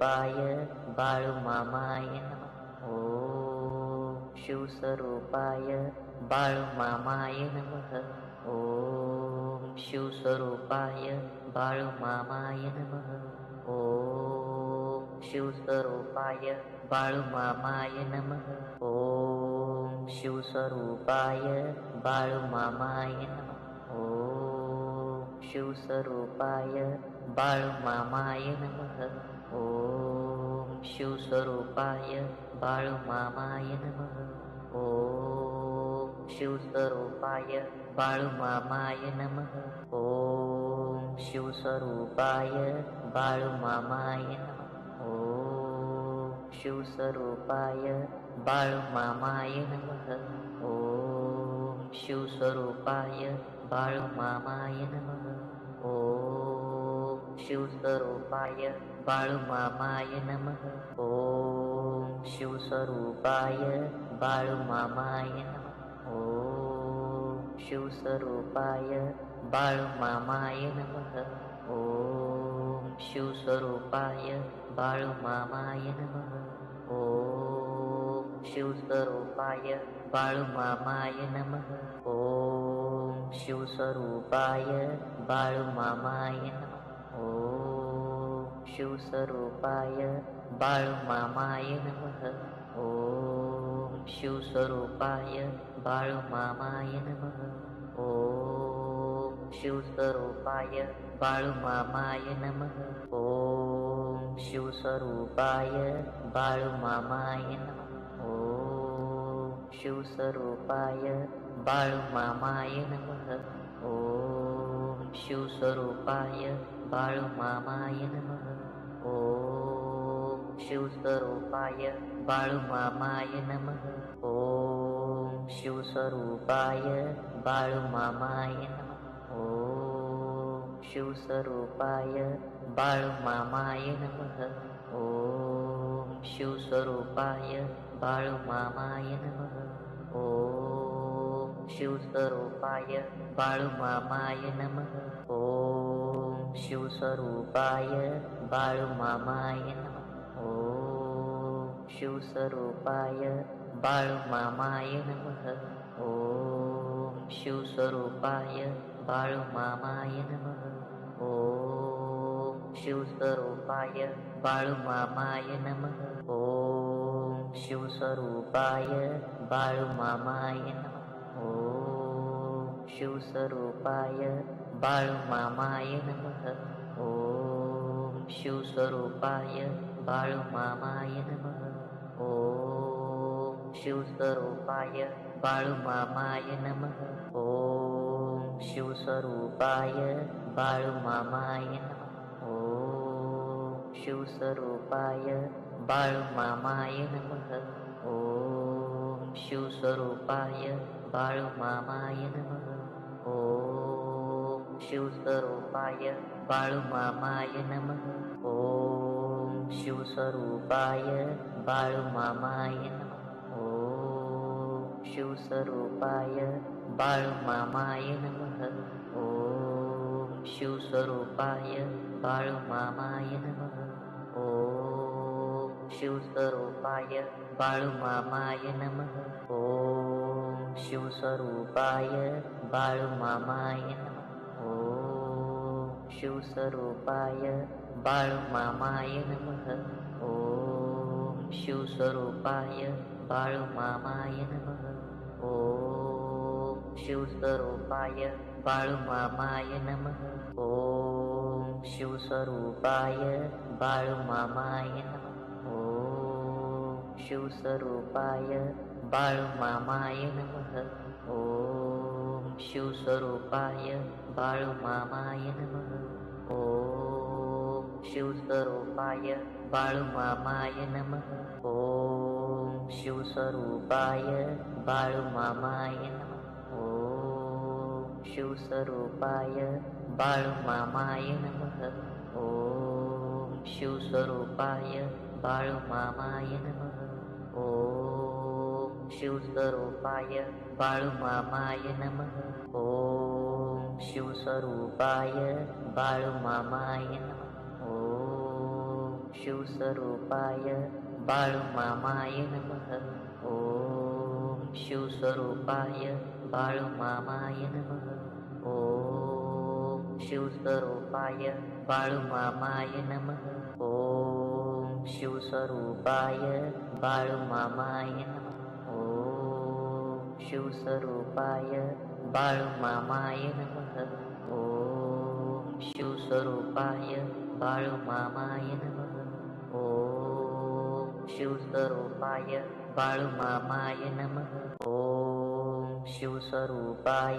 शिवस्वरूपाय बाळुमामाय ॐ शिवस्वरूपाय बाळुमामाय नमः। ॐ शिवस्वरूपाय बाळुमामाय नमः। ॐ शिवस्वरूपाय बाळुमामाय नमः। ॐ शिवस्वरूपाय बाळुमामाय नमः। ॐ शिवस्वरूपाय बाळुमामाय नमः ॐ शिवस्वरूपाय बाळुमामाय नमः। ॐ शिवस्वरूपाय बाळुमामाय नमः। ॐ शिवस्वरूपाय बाळुमामाय नमः। ॐ शिवस्वरूपाय बाळुमामाय नमः। ॐ शिवस्वरूपाय बाळुमामाय नमः। ॐ शिवस्वरूपाय बाळुमामाय नमः. ॐ शिवस्वरूपाय बाळुमामाय नमः. ॐ शिवस्वरूपाय बाळुमामाय नमः. ॐ शिवस्वरूपाय बाळुमामाय नमः. ॐ शिवस्वरूपाय बाळुमामाय नमः. ॐ शिवस्वरूपाय बाळुमामाय नमः शिवस्वरूपाय बाळुमामाय नमः। ॐ शिवस्वरूपाय बाळुमामाय नमः। ॐ शिवस्वरूपाय बाळुमामाय नमः। ॐ शिवस्वरूपाय बाळुमामाय नमः। ॐ शिवस्वरूपाय बाळुमामाय नमः। ॐ शिवस्वरूपाय बाळुमामाय नमः शिवस्वरूपाय बाळुमामाय नमः. ॐ शिवस्वरूपाय बाळुमामाय नमः. ॐ शिवस्वरूपाय बाळुमामाय नमः. ॐ शिवस्वरूपाय बाळुमामाय नमः. ॐ शिवस्वरूपाय बाळुमामाय नमः. ॐ शिवस्वरूपाय बाळुमामाय नमः शिवस्वरूपाय बाळुमामाय नमः। ॐ शिवस्वरूपाय बाळुमामाय नमः। ॐ शिवस्वरूपाय बाळुमामाय नमः। ॐ शिवस्वरूपाय बाळुमामाय नमः। ॐ शिवस्वरूपाय बाळुमामाय नमः। ॐ शिवस्वरूपाय बाळुमामाय नमः ॐ शिवस्वरूपाय बाळुमामाय नमः। ॐ शिवस्वरूपाय बाळुमामाय नमः। ॐ शिवस्वरूपाय बाळुमामाय नमः। ॐ शिवस्वरूपाय बाळुमामाय नमः। ॐ शिवस्वरूपाय बाळुमामाय नमः। ॐ शिवस्वरूपाय बाळुमामाय नमः। ॐ शिवस्वरूपाय बाळुमामाय नमः। ॐ शिवस्वरूपाय बाळुमामाय नमः। ॐ शिवस्वरूपाय बाळुमामाय नमः। ॐ शिवस्वरूपाय बाळुमामाय नमः। ॐ शिवस्वरूपाय बाळुमामाय नमः। ॐ शिवस्वरूपाय बाळुमामाय नमः। ॐ शिवस्वरूपाय बाळुमामाय नमः। ॐ शिवस्वरूपाय बाळुमामाय नमः। ॐ शिवस्वरूपाय बाळुमामाय नमः। ॐ शिवस्वरूपाय बाळुमामाय नमः। ॐ शिवस्वरूपाय बाळुमामाय नमः। ॐ शिवस्वरूपाय बाळुमामाय नमः। ॐ शिवस्वरूपाय बाळुमामाय नमः। ॐ शिवस्वरूपाय बाळुमामाय नमः। ॐ शिवस्वरूपाय बाळुमामाय नमः। ॐ शिवस्वरूपाय बाळुमामाय नमः शिवस्वरूपाय बाळुमामाय नमः। ॐ शिवस्वरूपाय बाळुमामाय नमः। ॐ शिवस्वरूपाय बाळुमामाय नमः। ॐ शिवस्वरूपाय बाळुमामाय नमः। ॐ शिवस्वरूपाय बाळुमामाय नमः। ॐ शिवस्वरूपाय बाळुमामाय नमः ॐ शिवस्वरूपाय बाळुमामाय नमः। ॐ शिवस्वरूपाय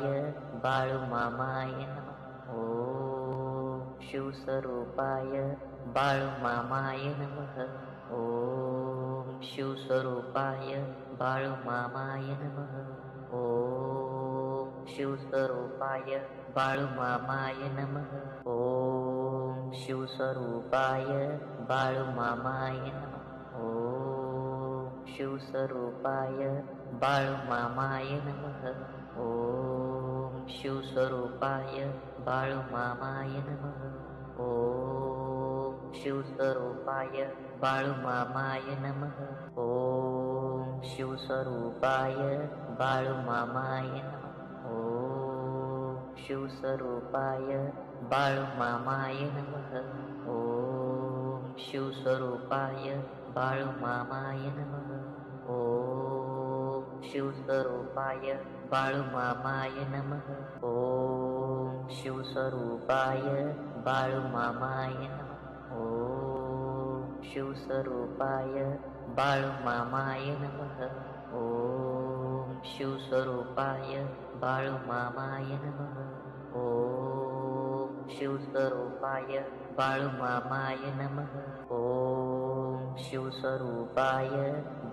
बाळुमामाय नमः। ॐ शिवस्वरूपाय बाळुमामाय नमः। ॐ शिवस्वरूपाय बाळुमामाय नमः। ॐ शिवस्वरूपाय बाळुमामाय नमः। ॐ शिवस्वरूपाय बाळुमामाय ॐ शिवस्वरूपाय बाळुमामाय नमः। ॐ शिवस्वरूपाय बाळुमामाय नमः। ॐ शिवस्वरूपाय बाळुमामाय नमः। ॐ शिवस्वरूपाय बाळुमामाय नमः शिवस्वरूपाय बाळुमामाय नमः। ॐ शिवस्वरूपाय बाळुमामाय नमः। ॐ शिवस्वरूपाय बाळुमामाय नमः। ॐ शिवस्वरूपाय बाळुमामाय नमः। ॐ शिवस्वरूपाय बाळुमामाय नमः। ॐ शिवस्वरूपाय बाळुमामाय नमः ॐ शिवस्वरूपाय बाळुमामाय नमः। ॐ शिवस्वरूपाय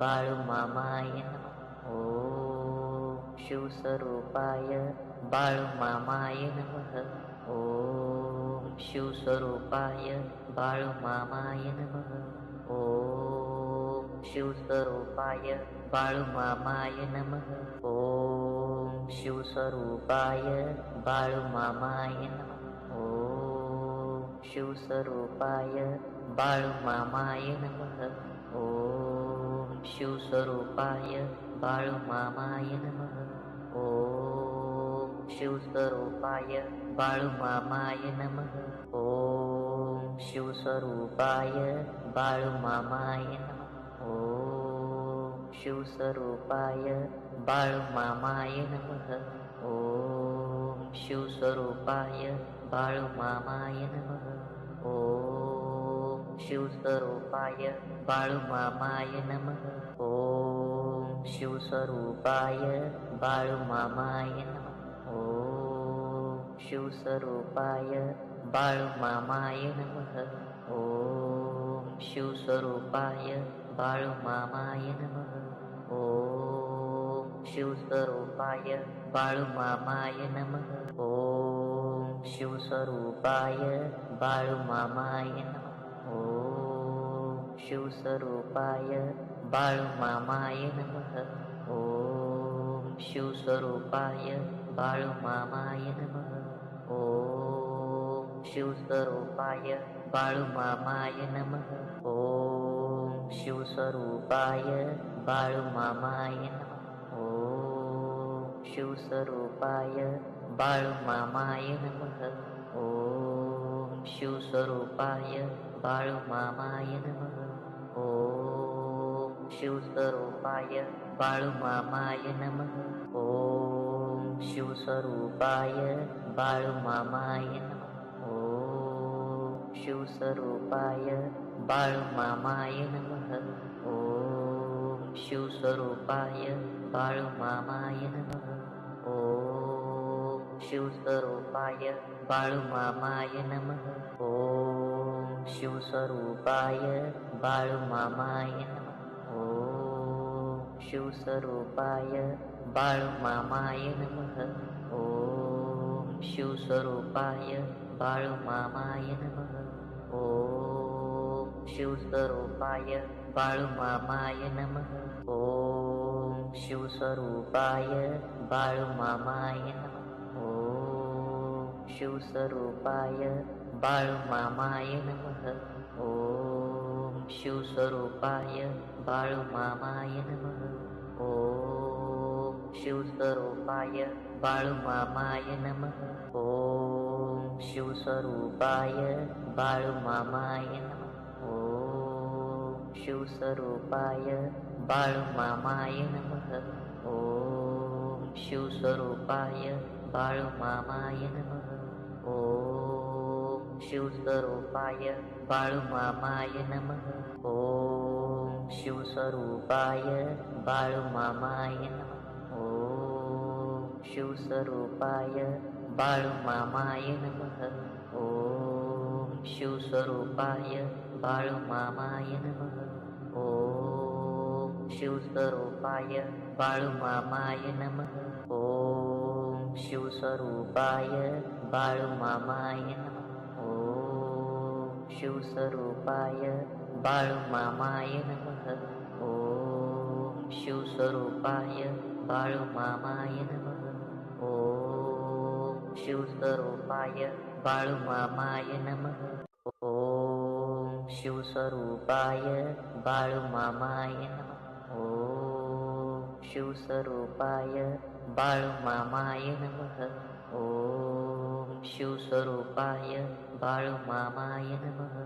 बाळुमामाय नमः। ॐ शिवस्वरूपाय बाळुमामाय नमः। ॐ शिवस्वरूपाय बाळुमामाय नमः। ॐ शिवस्वरूपाय बाळुमामाय नमः. ॐ शिवस्वरूपाय बाळुमामाय नमः. ॐ शिवस्वरूपाय बाळुमामाय नमः. ॐ शिवस्वरूपाय बाळुमामाय नमः. ॐ शिवस्वरूपाय बाळुमामाय नमः. ॐ शिवस्वरूपाय बाळुमामाय नमः शिवस्वरूपाय बाळुमामाय नमः। ॐ शिवस्वरूपाय बाळुमामाय नमः। ॐ शिवस्वरूपाय बाळुमामाय नमः। ॐ शिवस्वरूपाय बाळुमामाय नमः। ॐ शिवस्वरूपाय बाळुमामाय नमः। ॐ शिवस्वरूपाय बाळुमामाय नमः। ॐ शिवस्वरूपाय बाळुमामाय नमः। ॐ शिवस्वरूपाय बाळुमामाय नमः। ॐ शिवस्वरूपाय बाळुमामाय नमः। ॐ शिवस्वरूपाय बाळुमामाय नमः। ॐ शिवस्वरूपाय बाळुमामाय नमः। ॐ शिवस्वरूपाय बाळुमामाय ॐ शिवस्वरूपाय बाळुमामाय नमः। ॐ शिवस्वरूपाय बाळुमामाय नमः। ॐ शिवस्वरूपाय बाळुमामाय नमः। ॐ शिवस्वरूपाय बाळुमामाय नमः। ॐ शिवस्वरूपाय बाळुमामाय नमः ॐ शिवस्वरूपाय बाळुमामाय नमः ॐ शिवस्वरूपाय बाळुमामाय नमः ॐ शिवस्वरूपाय बाळुमामाय नमः ॐ शिवस्वरूपाय बाळुमामाय नमः ॐ शिवस्वरूपाय बाळुमामाय नमः ॐ शिवस्वरूपाय बाळुमामाय नमः। ॐ शिवस्वरूपाय बाळुमामाय नमः। ॐ शिवस्वरूपाय बाळुमामाय नमः। ॐ शिवस्वरूपाय बाळुमामाय नमः। ॐ शिवस्वरूपाय बाळुमामाय नमः। ॐ शिवस्वरूपाय बाळुमामाय नमः शिवस्वरूपाय बाळुमामाय नमः। ॐ शिवस्वरूपाय बाळुमामाय नमः। ॐ शिवस्वरूपाय बाळुमामाय नमः। ॐ शिवस्वरूपाय बाळुमामाय नमः। ॐ शिवस्वरूपाय बाळुमामाय नमः। ॐ शिवस्वरूपाय बाळुमामाय नमः ॐ शिवस्वरूपाय बाळुमामाय नमः। ॐ शिवस्वरूपाय बाळुमामाय नमः। ॐ शिवस्वरूपाय बाळुमामाय नमः। ॐ शिवस्वरूपाय बाळुमामाय नमः। ॐ शिवस्वरूपाय बाळुमामाय नमः। ॐ शिवस्वरूपाय बाळुमामाय नमः। ॐ शिवस्वरूपाय बाळुमामाय नमः। ॐ शिवस्वरूपाय बाळुमामाय नमः।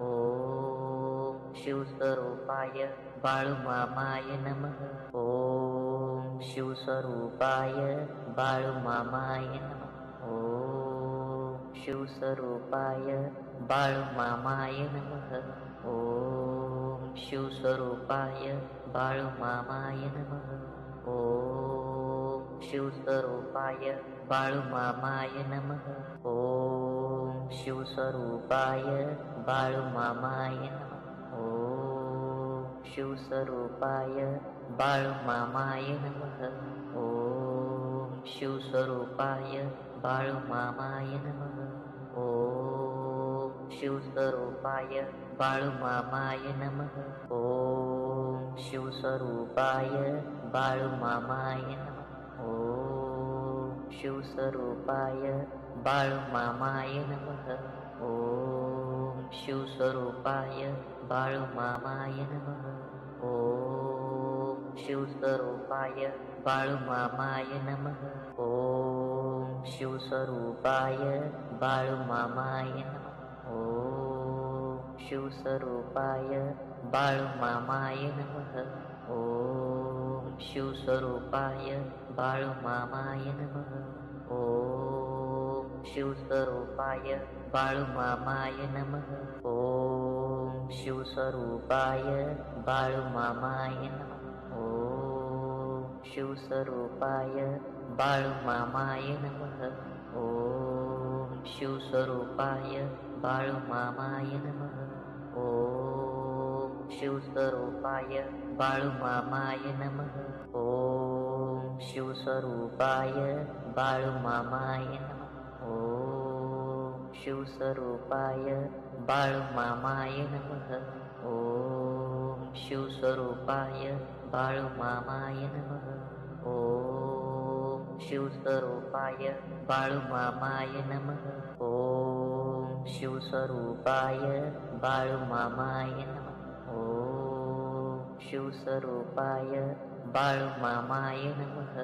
ॐ शिवस्वरूपाय बाळुमामाय नमः। ॐ शिवस्वरूपाय बाळुमामाय नमः। ॐ शिवस्वरूपाय बाळुमामाय नमः. ॐ शिवस्वरूपाय बाळुमामाय नमः. ॐ शिवस्वरूपाय बाळुमामाय नमः. ॐ शिवस्वरूपाय बाळुमामाय नमः. ॐ शिवस्वरूपाय बाळुमामाय नमः. ॐ शिवस्वरूपाय बाळुमामाय नमः शिवस्वरूपाय बाळुमामाय नमः. ॐ शिवस्वरूपाय बाळुमामाय नमः. ॐ शिवस्वरूपाय बाळुमामाय नमः. ॐ शिवस्वरूपाय बाळुमामाय नमः. ॐ शिवस्वरूपाय बाळुमामाय नमः. ॐ शिवस्वरूपाय बाळुमामाय नमः ॐ शिवस्वरूपाय बाळुमामाय नमः। ॐ शिवस्वरूपाय बाळुमामाय नमः। ॐ शिवस्वरूपाय बाळुमामाय नमः। ॐ शिवस्वरूपाय बाळुमामाय नमः। ॐ शिवस्वरूपाय बाळुमामाय नमः। ॐ शिवस्वरूपाय बाळुमामाय नमः। ॐ शिवस्वरूपाय बाळुमामाय नमः। ॐ शिवस्वरूपाय बाळुमामाय नमः। ॐ शिवस्वरूपाय बाळुमामाय नमः। ॐ शिवस्वरूपाय बाळुमामाय नमः। ॐ शिवस्वरूपाय बाळुमामाय नमः। ॐ शिवस्वरूपाय बाळुमामाय नमः। ॐ शिवस्वरूपाय बाळुमामाय नमः।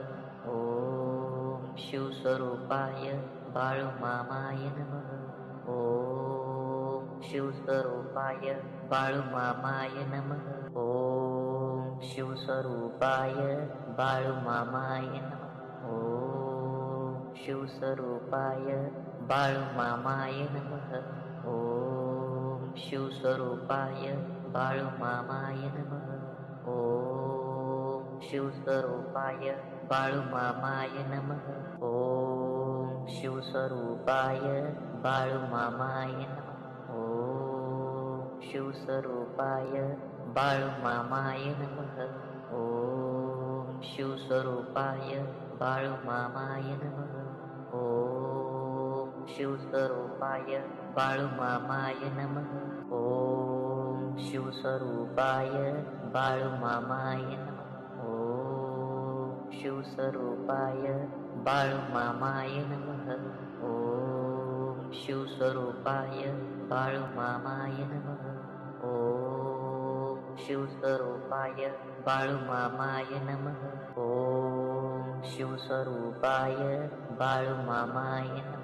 ॐ शिवस्वरूपाय बाळुमामाय नमः। ॐ शिवस्वरूपाय बाळुमामाय नमः। ॐ शिवस्वरूपाय बाळुमामाय नमः। ॐ शिवस्वरूपाय बाळुमामाय नमः। ॐ शिवस्वरूपाय बाळुमामाय नमः। ॐ शिवस्वरूपाय बाळुमामाय नमः। ॐ शिवस्वरूपाय बाळुमामाय नमः। ॐ शिवस्वरूपाय बाळुमामाय नमः। ॐ शिवस्वरूपाय बाळुमामाय नमः शिवस्वरूपाय बाळुमामाय नमः. ॐ शिवस्वरूपाय बाळुमामाय नमः. ॐ शिवस्वरूपाय बाळुमामाय नमः. ॐ शिवस्वरूपाय बाळुमामाय नमः. ॐ शिवस्वरूपाय बाळुमामाय नमः. ॐ शिवस्वरूपाय बाळुमामाय नमः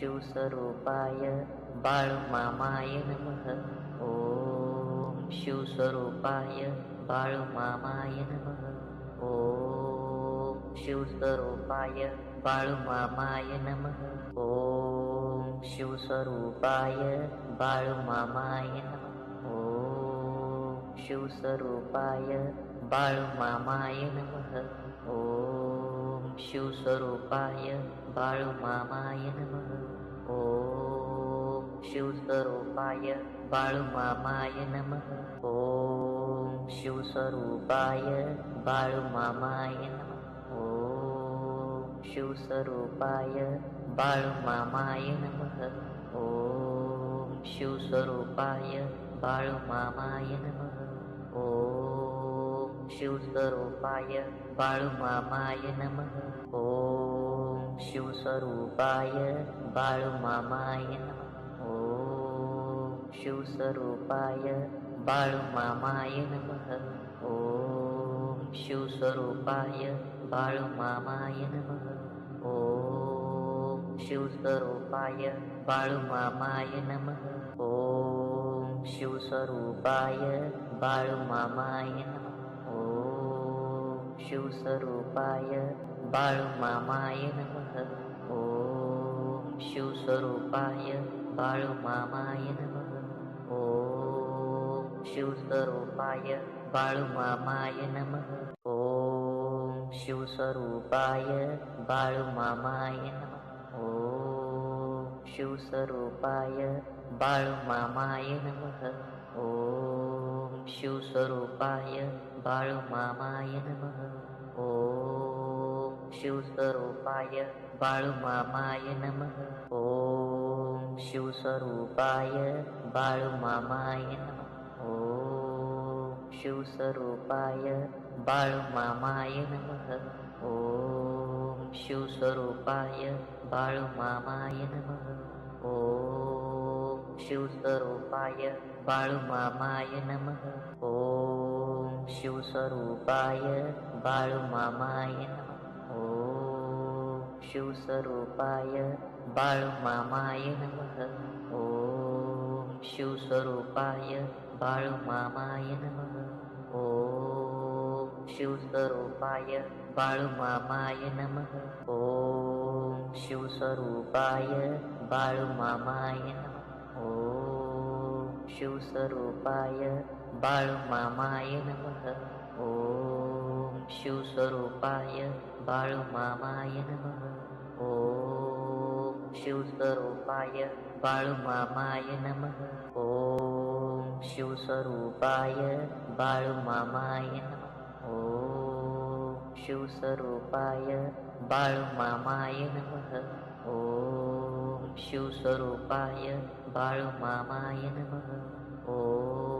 शिवस्वरूपाय बाळुमामाय नमः। ॐ शिवस्वरूपाय बाळुमामाय नमः। ॐ शिवस्वरूपाय बाळुमामाय नमः। ॐ शिवस्वरूपाय बाळुमामाय नमः। ॐ शिवस्वरूपाय बाळुमामाय नमः। ॐ शिवस्वरूपाय बाळुमामाय नमः ॐ शिवस्वरूपाय बाळुमामाय नमः ॐ शिवस्वरूपाय बाळुमामाय नमः ॐ शिवस्वरूपाय बाळुमामाय नमः ॐ शिवस्वरूपाय बाळुमामाय नमः ॐ शिवस्वरूपाय बाळुमामाय नमः. ॐ शिवस्वरूपाय बाळुमामाय नमः. ॐ शिवस्वरूपाय बाळुमामाय नमः. ॐ शिवस्वरूपाय बाळुमामाय नमः. ॐ शिवस्वरूपाय बाळुमामाय नमः. ॐ शिवस्वरूपाय बाळुमामाय नमः शिवस्वरूपाय बाळुमामाय नमः. ॐ शिवस्वरूपाय बाळुमामाय नमः. ॐ शिवस्वरूपाय बाळुमामाय नमः. ॐ शिवस्वरूपाय बाळुमामाय नमः. ॐ शिवस्वरूपाय बाळुमामाय नमः. ॐ शिवस्वरूपाय बाळुमामाय नमः. ॐ शिवस्वरूपाय बाळुमामाय नमः। ॐ शिवस्वरूपाय बाळुमामाय नमः। ॐ शिवस्वरूपाय बाळुमामाय नमः। ॐ शिवस्वरूपाय बाळुमामाय नमः। ॐ शिवस्वरूपाय बाळुमामाय नमः। ॐ शिवस्वरूपाय बाळुमामाय ॐ शिवस्वरूपाय बाळुमामाय नमः। ॐ शिवस्वरूपाय बाळुमामाय नमः। ॐ शिवस्वरूपाय बाळुमामाय नमः। ॐ शिवस्वरूपाय बाळुमामाय नमः। ॐ शिवस्वरूपाय बाळुमामाय नमः। ॐ शिवस्वरूपाय बाळुमामाय नमः। ॐ शिवस्वरूपाय बाळुमामाय नमः। ॐ शिवस्वरूपाय बाळुमामाय नमः। ॐ शिवस्वरूपाय बाळुमामाय नमः। ॐ शिवस्वरूपाय बाळुमामाय नमः। ॐ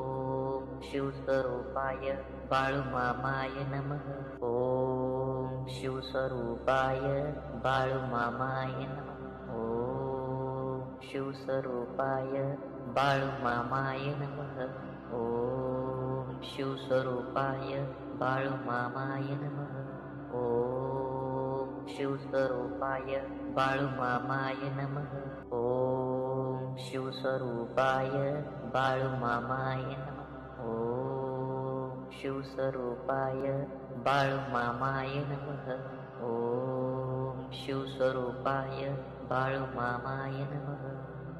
शिवस्वरूपाय बाळुमामाय नमः. ॐ शिवस्वरूपाय बाळुमामाय नमः. ॐ शिवस्वरूपाय बाळुमामाय नमः. ॐ शिवस्वरूपाय बाळुमामाय नमः. ॐ शिवस्वरूपाय बाळुमामाय नमः. ॐ शिवस्वरूपाय बाळुमामाय नमः शिवस्वरूपाय बाळुमामाय नमः। ॐ शिवस्वरूपाय बाळुमामाय नमः।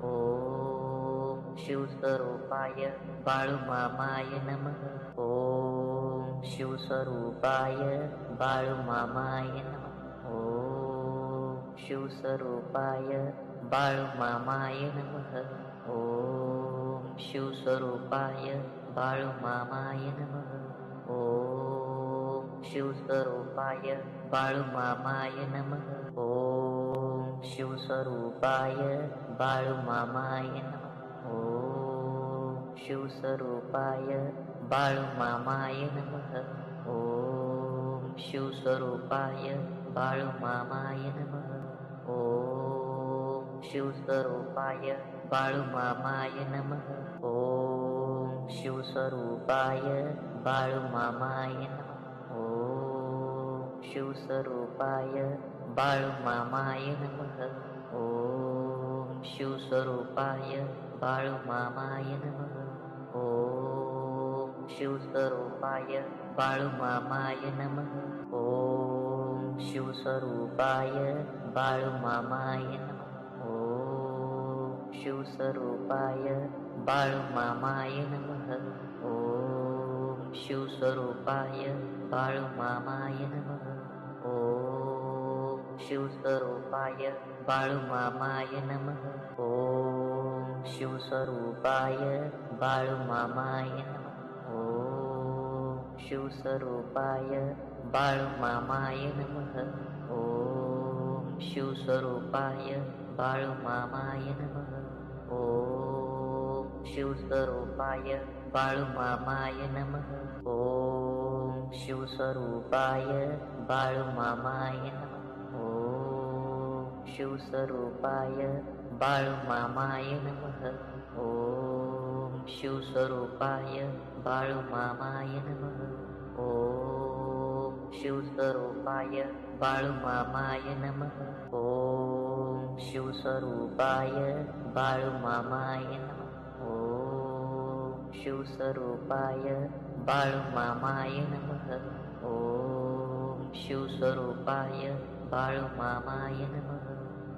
ॐ शिवस्वरूपाय बाळुमामाय नमः। ॐ शिवस्वरूपाय बाळुमामाय नमः। ॐ शिवस्वरूपाय बाळुमामाय नमः। ॐ शिवस्वरूपाय बाळुमामाय नमः ॐ शिवस्वरूपाय बाळुमामाय नमः। ॐ शिवस्वरूपाय बाळुमामाय नमः। ॐ शिवस्वरूपाय बाळुमामाय नमः। ॐ शिवस्वरूपाय बाळुमामाय नमः। ॐ शिवस्वरूपाय बाळुमामाय नमः। ॐ शिवस्वरूपाय बाळुमामाय नमः। ॐ शिवस्वरूपाय बाळुमामाय नमः। ॐ शिवस्वरूपाय बाळुमामाय नमः। ॐ शिवस्वरूपाय बाळुमामाय नमः। ॐ शिवस्वरूपाय बाळुमामाय नमः। ॐ शिवस्वरूपाय बाळुमामाय नमः शिवस्वरूपाय बाळुमामाय नमः। ॐ शिवस्वरूपाय बाळुमामाय नमः। ॐ शिवस्वरूपाय बाळुमामाय नमः। ॐ शिवस्वरूपाय बाळुमामाय नमः। ॐ शिवस्वरूपाय बाळुमामाय नमः शिवस्वरूपाय बाळुमामाय नमः। ॐ शिवस्वरूपाय बाळुमामाय नमः। ॐ शिवस्वरूपाय बाळुमामाय नमः। ॐ शिवस्वरूपाय बाळुमामाय नमः। ॐ शिवस्वरूपाय बाळुमामाय नमः। ॐ शिवस्वरूपाय बाळुमामाय नमः शिवस्वरूपाय बाळुमामाय नमः. ॐ शिवस्वरूपाय बाळुमामाय नमः.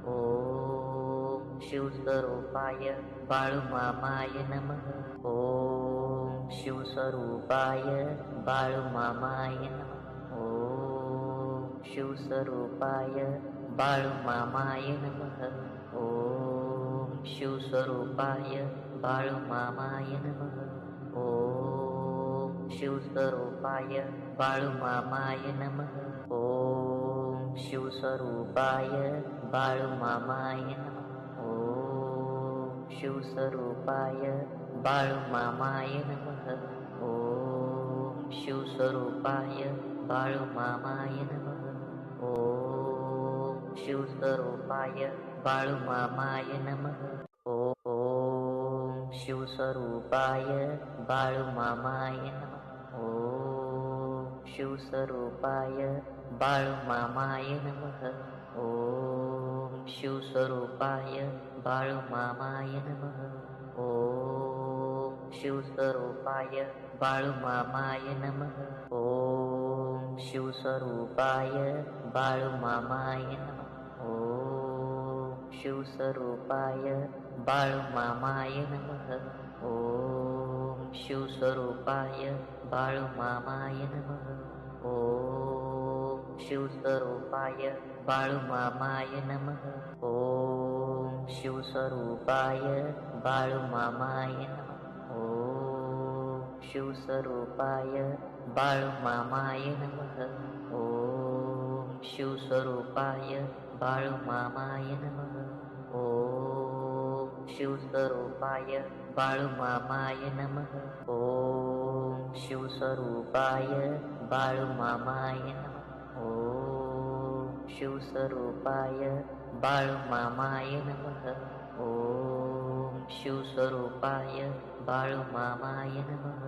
ॐ शिवस्वरूपाय बाळुमामाय नमः. ॐ शिवस्वरूपाय बाळुमामाय नमः. ॐ शिवस्वरूपाय बाळुमामाय नमः. ॐ शिवस्वरूपाय बाळुमामाय नमः। ॐ शिवस्वरूपाय बाळुमामाय नमः। ॐ शिवस्वरूपाय बाळुमामाय नमः। ॐ शिवस्वरूपाय बाळुमामाय नमः। ॐ शिवस्वरूपाय बाळुमामाय नमः। ॐ शिवस्वरूपाय बाळुमामाय नमः शिवस्वरूपाय बाळुमामाय नमः। ॐ शिवस्वरूपाय बाळुमामाय नमः। ॐ शिवस्वरूपाय बाळुमामाय नमः। ॐ शिवस्वरूपाय बाळुमामाय नमः। ॐ शिवस्वरूपाय बाळुमामाय नमः। ॐ शिवस्वरूपाय बाळुमामाय नमः. ॐ शिवस्वरूपाय बाळुमामाय नमः. ॐ शिवस्वरूपाय बाळुमामाय नमः. ॐ शिवस्वरूपाय बाळुमामाय नमः. ॐ शिवस्वरूपाय बाळुमामाय नमः. ॐ शिवस्वरूपाय बाळुमामाय नमः. ॐ शिवस्वरूपाय बाळुमामाय नमः। ॐ शिवस्वरूपाय बाळुमामाय नमः। ॐ शिवस्वरूपाय बाळुमामाय नमः। ॐ शिवस्वरूपाय बाळुमामाय नमः।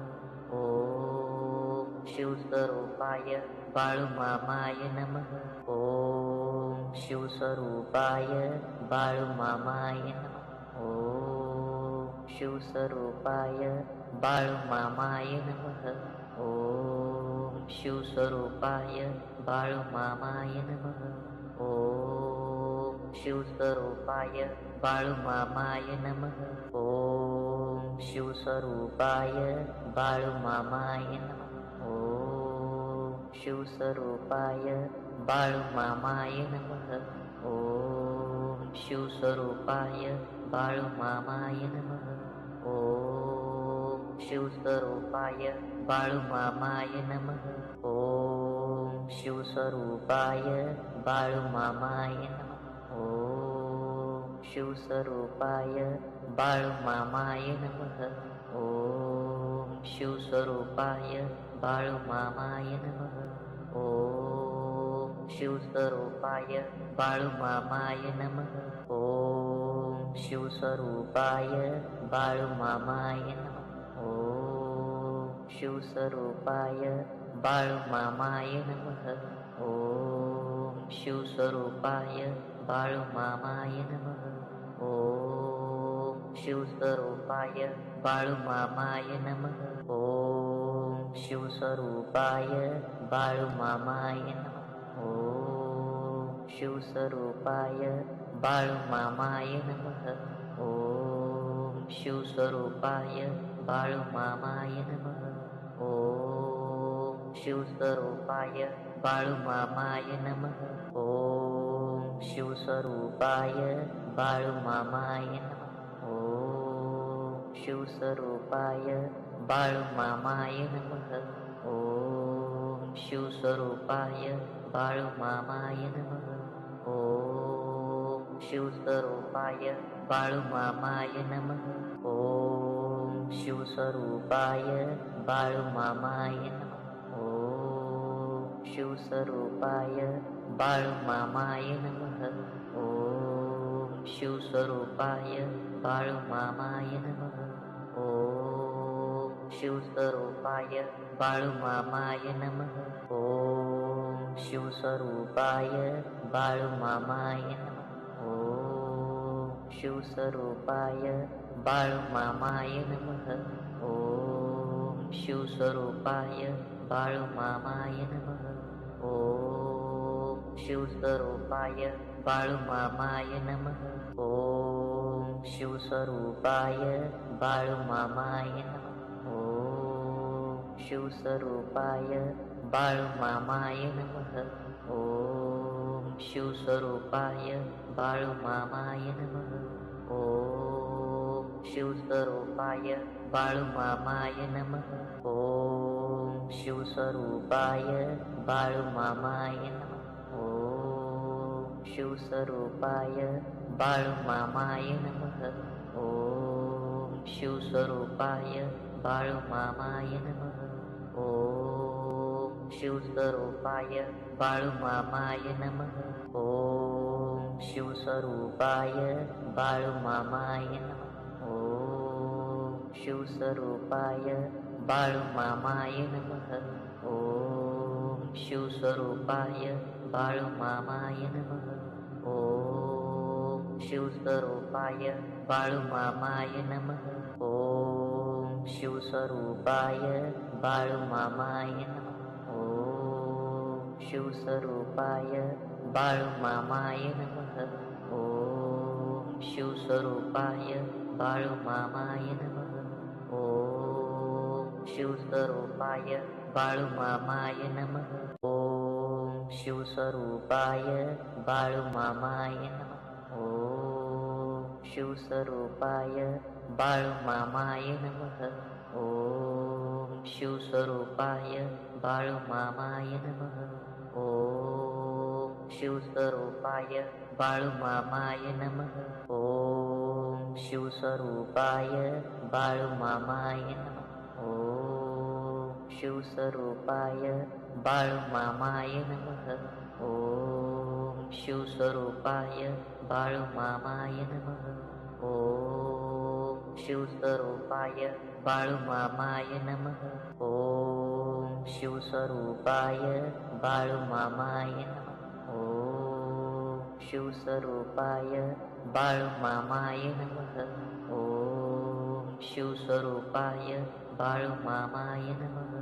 ॐ शिवस्वरूपाय बाळुमामाय नमः। ॐ शिवस्वरूपाय बाळुमामाय नमः ॐ शिवस्वरूपाय बाळुमामाय नमः। ॐ शिवस्वरूपाय बाळुमामाय नमः। ॐ शिवस्वरूपाय बाळुमामाय नमः। ॐ शिवस्वरूपाय बाळुमामाय नमः। ॐ शिवस्वरूपाय बाळुमामाय नमः। ॐ शिवस्वरूपाय बाळुमामाय नमः। ॐ शिवस्वरूपाय बाळुमामाय नमः। ॐ शिवस्वरूपाय बाळुमामाय नमः। ॐ शिवस्वरूपाय बाळुमामाय नमः। ॐ शिवस्वरूपाय बाळुमामाय नमः। ॐ शिवस्वरूपाय बाळुमामाय नमः। ॐ शिवस्वरूपाय बाळुमामाय नमः। ॐ शिवस्वरूपाय बाळुमामाय नमः। ॐ शिवस्वरूपाय बाळुमामाय नमः। ॐ शिवस्वरूपाय बाळुमामाय नमः। ॐ शिवस्वरूपाय बाळुमामाय नमः। ॐ शिवस्वरूपाय बाळुमामाय नमः। ॐ शिवस्वरूपाय बाळुमामाय नमः। ॐ शिवस्वरूपाय बाळुमामाय नमः। ॐ शिवस्वरूपाय बाळुमामाय नमः। ॐ शिवस्वरूपाय बाळुमामाय नमः। ॐ शिवस्वरूपाय बाळुमामाय नमः। ॐ शिवस्वरूपाय बाळुमामाय नमः. ॐ शिवस्वरूपाय बाळुमामाय नमः. ॐ शिवस्वरूपाय बाळुमामाय नमः. ॐ शिवस्वरूपाय बाळुमामाय नमः. ॐ शिवस्वरूपाय बाळुमामाय नमः. ॐ शिवस्वरूपाय बाळुमामाय नमः शिवस्वरूपाय बाळुमामाय नमः। ॐ शिवस्वरूपाय बाळुमामाय नमः। ॐ शिवस्वरूपाय बाळुमामाय नमः। ॐ शिवस्वरूपाय बाळुमामाय नमः। ॐ शिवस्वरूपाय बाळुमामाय नमः। ॐ शिवस्वरूपाय बाळुमामाय नमः ॐ शिवस्वरूपाय बाळुमामाय नमः. ॐ शिवस्वरूपाय बाळुमामाय नमः. ॐ शिवस्वरूपाय बाळुमामाय नमः. ॐ शिवस्वरूपाय बाळुमामाय नमः. ॐ शिवस्वरूपाय बाळुमामाय नमः. ॐ शिवस्वरूपाय बाळुमामाय नमः. ॐ शिवस्वरूपाय बाळुमामाय नमः. ॐ शिवस्वरूपाय बाळुमामाय नमः. ॐ शिवस्वरूपाय बाळुमामाय नमः. ॐ शिवस्वरूपाय बाळुमामाय नमः शिवस्वरूपाय बाळुमामाय नमः। ॐ शिवस्वरूपाय बाळुमामाय नमः। ॐ शिवस्वरूपाय बाळुमामाय नमः। ॐ शिवस्वरूपाय बाळुमामाय नमः। ॐ शिवस्वरूपाय बाळुमामाय नमः। ॐ शिवस्वरूपाय बाळुमामाय नमः ॐ शिवस्वरूपाय बाळुमामाय नमः। ॐ शिवस्वरूपाय बाळुमामाय नमः। ॐ शिवस्वरूपाय बाळुमामाय नमः। ॐ शिवस्वरूपाय बाळुमामाय नमः। ॐ शिवस्वरूपाय बाळुमामाय नमः। ॐ शिवस्वरूपाय बाळुमामाय ॐ शिवस्वरूपाय बाळुमामाय नमः। ॐ शिवस्वरूपाय बाळुमामाय नमः।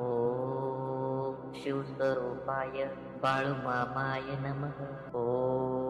ॐ शिवस्वरूपाय बाळुमामाय नमः। ॐ